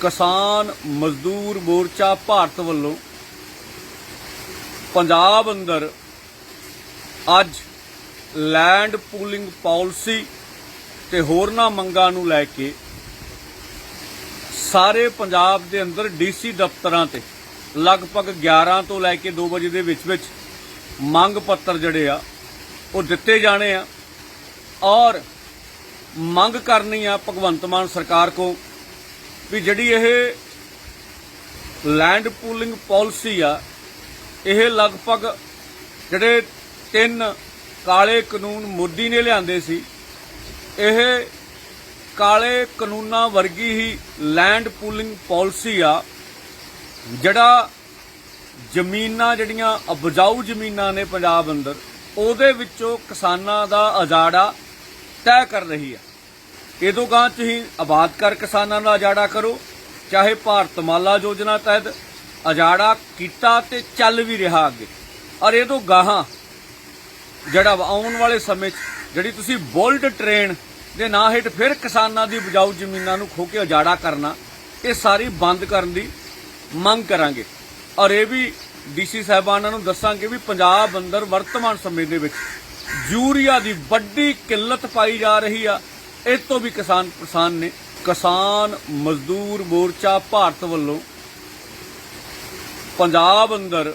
ਕਿਸਾਨ ਮਜ਼ਦੂਰ ਮੋਰਚਾ ਭਾਰਤ ਵੱਲੋਂ ਪੰਜਾਬ ਅੰਦਰ ਅੱਜ ਲੈਂਡ ਪੂਲਿੰਗ ਪਾਲਿਸੀ ਤੇ ਹੋਰਨਾਂ ਮੰਗਾਂ ਨੂੰ ਲੈ ਕੇ ਸਾਰੇ ਪੰਜਾਬ ਦੇ ਅੰਦਰ ਡੀਸੀ ਦਫ਼ਤਰਾਂ ਤੇ ਲਗਭਗ 11 ਤੋਂ ਲੈ ਕੇ 2 ਵਜੇ ਦੇ ਵਿੱਚ ਵਿੱਚ ਮੰਗ ਪੱਤਰ ਜਿਹੜੇ ਆ, ਉਹ ਦਿੱਤੇ ਜਾਣੇ ਆ ਔਰ ਮੰਗ ਕਰਨੀ ਆ ਭਗਵੰਤ ਮਾਨ ਸਰਕਾਰ ਕੋ ਵੀ ਜਿਹੜੀ ਇਹ ਲੈਂਡ ਪੂਲਿੰਗ ਪਾਲਿਸੀ ਆ, ਇਹ ਲਗਭਗ ਜਿਹੜੇ ਤਿੰਨ ਕਾਲੇ ਕਾਨੂੰਨ ਮੋਦੀ ਨੇ ਲਿਆਂਦੇ ਸੀ, ਇਹ ਕਾਲੇ ਕਾਨੂੰਨਾਂ ਵਰਗੀ ਹੀ ਲੈਂਡ ਪੂਲਿੰਗ ਪਾਲਿਸੀ ਆ, ਜਿਹੜਾ ਜ਼ਮੀਨਾਂ ਜਿਹੜੀਆਂ ਉਪਜਾਊ ਜ਼ਮੀਨਾਂ ਨੇ ਪੰਜਾਬ ਅੰਦਰ, ਉਹਦੇ ਵਿੱਚੋਂ ਕਿਸਾਨਾਂ ਦਾ ਅਜਾੜਾ ਤੈਅ ਕਰ ਰਹੀ ਆ। ਇਹਦੋਂ ਗਾਂ ਤੁਸੀਂ ਆਬਾਦ ਕਰ ਕਿਸਾਨਾਂ ਦਾ ਅਜਾੜਾ ਕਰੋ, ਚਾਹੇ ਭਾਰਤਮਾਲਾ ਯੋਜਨਾ ਤਹਿਤ ਅਜਾੜਾ ਕੀਤਾ ਤੇ ਚੱਲ ਵੀ ਰਿਹਾ ਅੱਗੇ। ਔਰ ਇਹ ਇਹਦੋਂ ਗਾਹਾਂ ਜਿਹੜਾ ਵਾ ਆਉਣ ਵਾਲੇ ਸਮੇਂ 'ਚ ਜਿਹੜੀ ਤੁਸੀਂ ਬੁਲਟ ਟ੍ਰੇਨ ਦੇ ਨਾਂ ਹੇਠ ਫਿਰ ਕਿਸਾਨਾਂ ਦੀ ਬਜਾਊ ਜ਼ਮੀਨਾਂ ਨੂੰ ਖੋ ਕੇ ਉਜਾੜਾ ਕਰਨਾ, ਇਹ ਸਾਰੀ ਬੰਦ ਕਰਨ ਦੀ ਮੰਗ ਕਰਾਂਗੇ। ਔਰ ਇਹ ਵੀ ਡੀਸੀ ਸਾਹਿਬਾਨਾਂ ਨੂੰ ਦੱਸਾਂਗੇ ਵੀ ਪੰਜਾਬ ਅੰਦਰ ਵਰਤਮਾਨ ਸਮੇਂ ਦੇ ਵਿੱਚ ਯੂਰੀਆ ਦੀ ਵੱਡੀ ਕਿੱਲਤ ਪਾਈ ਜਾ ਰਹੀ ਆ ਇਹ ਤੋਂ ਵੀ ਕਿਸਾਨ ਪਰੇਸ਼ਾਨ ਨੇ ਕਿਸਾਨ ਮਜ਼ਦੂਰ ਮੋਰਚਾ ਭਾਰਤ ਵੱਲੋਂ ਪੰਜਾਬ ਅੰਦਰ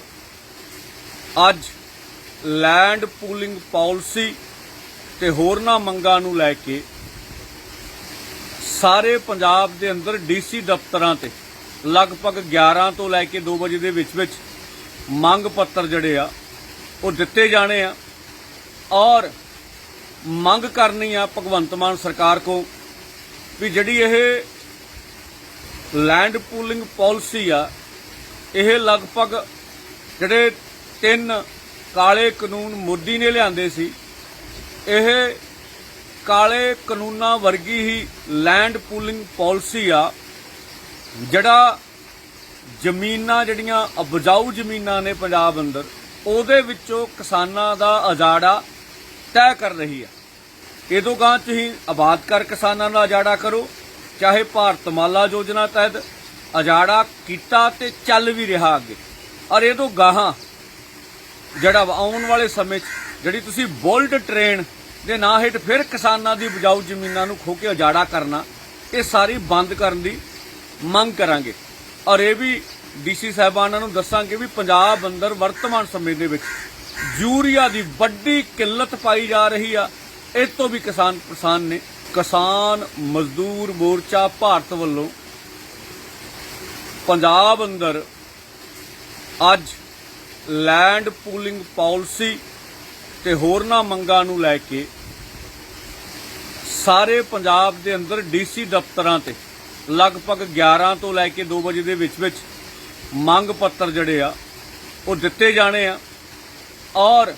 ਅੱਜ ਲੈਂਡ ਪੂਲਿੰਗ ਪਾਲਿਸੀ ਤੇ ਹੋਰਨਾਂ ਮੰਗਾਂ ਨੂੰ ਲੈ ਕੇ ਸਾਰੇ ਪੰਜਾਬ ਦੇ ਅੰਦਰ ਡੀਸੀ ਦਫ਼ਤਰਾਂ ਤੇ ਲਗਭਗ 11 ਤੋਂ ਲੈ ਕੇ 2 ਵਜੇ ਦੇ ਵਿੱਚ ਵਿੱਚ ਮੰਗ ਪੱਤਰ ਜਿਹੜੇ ਆ, ਉਹ ਦਿੱਤੇ ਜਾਣੇ ਆ ਔਰ ਮੰਗ ਕਰਨੀ ਆ ਭਗਵੰਤ ਮਾਨ ਸਰਕਾਰ ਕੋ ਵੀ ਜਿਹੜੀ ਇਹ ਲੈਂਡ ਪੂਲਿੰਗ ਪਾਲਿਸੀ ਆ, ਇਹ ਲਗਭਗ ਜਿਹੜੇ ਤਿੰਨ ਕਾਲੇ ਕਾਨੂੰਨ ਮੋਦੀ ਨੇ ਲਿਆਂਦੇ ਸੀ, ਇਹ ਕਾਲੇ ਕਾਨੂੰਨਾਂ ਵਰਗੀ ਹੀ ਲੈਂਡ ਪੂਲਿੰਗ ਪਾਲਿਸੀ ਆ, ਜਿਹੜਾ ਜ਼ਮੀਨਾਂ ਜਿਹੜੀਆਂ ਉਪਜਾਊ ਜ਼ਮੀਨਾਂ ਨੇ ਪੰਜਾਬ ਅੰਦਰ, ਉਹਦੇ ਵਿੱਚੋਂ ਕਿਸਾਨਾਂ ਦਾ ਅਜਾੜਾ ਤੈਅ ਕਰ ਰਹੀ ਆ ਇਹਦੋਂ ਗਾਂ ਤੁਸੀਂ ਆਬਾਦ ਕਰ ਕਿਸਾਨਾਂ ਦਾ ਅਜਾੜਾ ਕਰੋ। ਚਾਹੇ ਭਾਰਤ ਮਾਲਾ ਯੋਜਨਾ ਤਹਿਤ ਅਜਾੜਾ ਕੀਤਾ ਤੇ ਚੱਲ ਵੀ ਰਿਹਾ ਅੱਗੇ। ਔਰ ਇਹਦੋਂ ਗਾਹਾਂ ਜਿਹੜਾ ਵਾ ਆਉਣ ਵਾਲੇ ਸਮੇਂ 'ਚ ਜਿਹੜੀ ਤੁਸੀਂ ਬੁਲਟ ਟ੍ਰੇਨ ਦੇ ਨਾਂ ਹੇਠ ਫਿਰ ਕਿਸਾਨਾਂ ਦੀ ਬਜਾਊ ਜ਼ਮੀਨਾਂ ਨੂੰ ਖੋ ਕੇ ਉਜਾੜਾ ਕਰਨਾ, ਇਹ ਸਾਰੀ ਬੰਦ ਕਰਨ ਦੀ ਮੰਗ ਕਰਾਂਗੇ। ਔਰ ਇਹ ਵੀ ਡੀਸੀ ਸਾਹਿਬਾਨਾਂ ਨੂੰ ਦੱਸਾਂਗੇ ਵੀ ਪੰਜਾਬ ਅੰਦਰ ਵਰਤਮਾਨ ਸਮੇਂ ਦੇ ਵਿੱਚ ਯੂਰੀਆ ਦੀ ਵੱਡੀ ਕਿੱਲਤ ਪਾਈ ਜਾ ਰਹੀ ਆ। ਇਹ ਤੋਂ ਵੀ ਕਿਸਾਨ ਪਰੇਸ਼ਾਨ ਨੇ। ਕਿਸਾਨ ਮਜ਼ਦੂਰ ਮੋਰਚਾ ਭਾਰਤ ਵੱਲੋਂ ਪੰਜਾਬ ਅੰਦਰ ਅੱਜ ਲੈਂਡ ਪੂਲਿੰਗ ਪਾਲਿਸੀ ਤੇ ਹੋਰਨਾਂ ਮੰਗਾਂ ਨੂੰ ਲੈ ਕੇ ਸਾਰੇ ਪੰਜਾਬ ਦੇ ਅੰਦਰ ਡੀਸੀ ਦਫ਼ਤਰਾਂ ਤੇ ਲਗਭਗ 11 ਤੋਂ ਲੈ ਕੇ 2 ਵਜੇ ਦੇ ਵਿੱਚ ਵਿੱਚ ਮੰਗ ਪੱਤਰ ਜਿਹੜੇ ਆ, ਉਹ ਦਿੱਤੇ ਜਾਣੇ ਆ। ਔਰ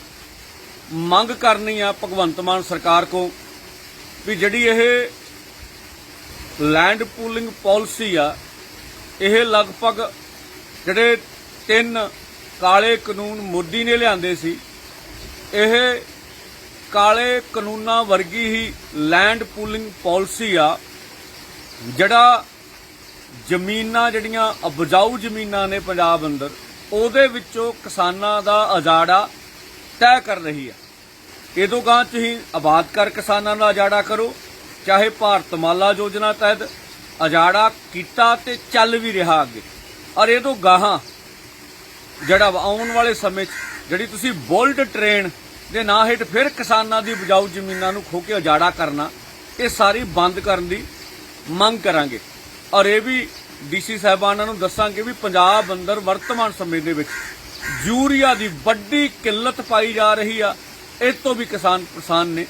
ਮੰਗ ਕਰਨੀ ਆ ਭਗਵੰਤ ਮਾਨ ਸਰਕਾਰ ਕੋ ਵੀ ਜਿਹੜੀ ਇਹ ਲੈਂਡ ਪੂਲਿੰਗ ਪਾਲਿਸੀ ਆ, ਇਹ ਲਗਭਗ ਜਿਹੜੇ ਤਿੰਨ ਕਾਲੇ ਕਾਨੂੰਨ ਮੋਦੀ ਨੇ ਲਿਆਂਦੇ ਸੀ, ਇਹ ਕਾਲੇ ਕਾਨੂੰਨਾਂ ਵਰਗੀ ਹੀ ਲੈਂਡ ਪੂਲਿੰਗ ਪਾਲਿਸੀ ਆ, ਜਿਹੜਾ ਜ਼ਮੀਨਾਂ ਜਿਹੜੀਆਂ ਉਪਜਾਊ ਜ਼ਮੀਨਾਂ ਨੇ ਪੰਜਾਬ ਅੰਦਰ, ਉਹਦੇ ਵਿੱਚੋਂ ਕਿਸਾਨਾਂ ਦਾ ਅਜਾੜਾ ਤੈਅ ਕਰ ਰਹੀ ਹੈ ਇਹ ਇਹਦੋਂ ਗਾਂ ਤੁਸੀਂ ਆਬਾਦ ਕਰ ਕਿਸਾਨਾਂ ਦਾ ਅਜਾੜਾ ਕਰੋ, ਚਾਹੇ ਭਾਰਤ ਮਾਲਾ ਯੋਜਨਾ ਤਹਿਤ ਅਜਾੜਾ ਕੀਤਾ ਤੇ ਚੱਲ ਵੀ ਰਿਹਾ ਅੱਗੇ। ਔਰ ਇਹ ਇਹਦੋਂ ਗਾਹਾਂ ਜਿਹੜਾ ਵਾ ਆਉਣ ਵਾਲੇ ਸਮੇਂ 'ਚ ਜਿਹੜੀ ਤੁਸੀਂ ਬੁਲਟ ਟ੍ਰੇਨ ਦੇ ਨਾਂ ਹੇਠ ਫਿਰ ਕਿਸਾਨਾਂ ਦੀ ਬਜਾਊ ਜ਼ਮੀਨਾਂ ਨੂੰ ਖੋ ਕੇ ਉਜਾੜਾ ਕਰਨਾ, ਇਹ ਸਾਰੀ ਬੰਦ ਕਰਨ ਦੀ ਮੰਗ ਕਰਾਂਗੇ। ਔਰ ਇਹ ਵੀ ਡੀਸੀ ਸਾਹਿਬਾਨਾਂ ਨੂੰ ਦੱਸਾਂਗੇ ਵੀ ਪੰਜਾਬ ਅੰਦਰ ਵਰਤਮਾਨ ਸਮੇਂ ਦੇ ਵਿੱਚ ਯੂਰੀਆ ਦੀ ਵੱਡੀ ਕਿੱਲਤ ਪਾਈ ਜਾ ਰਹੀ ਆ ਇਹ ਤੋਂ ਵੀ ਕਿਸਾਨ ਪਰੇਸ਼ਾਨ ਨੇ।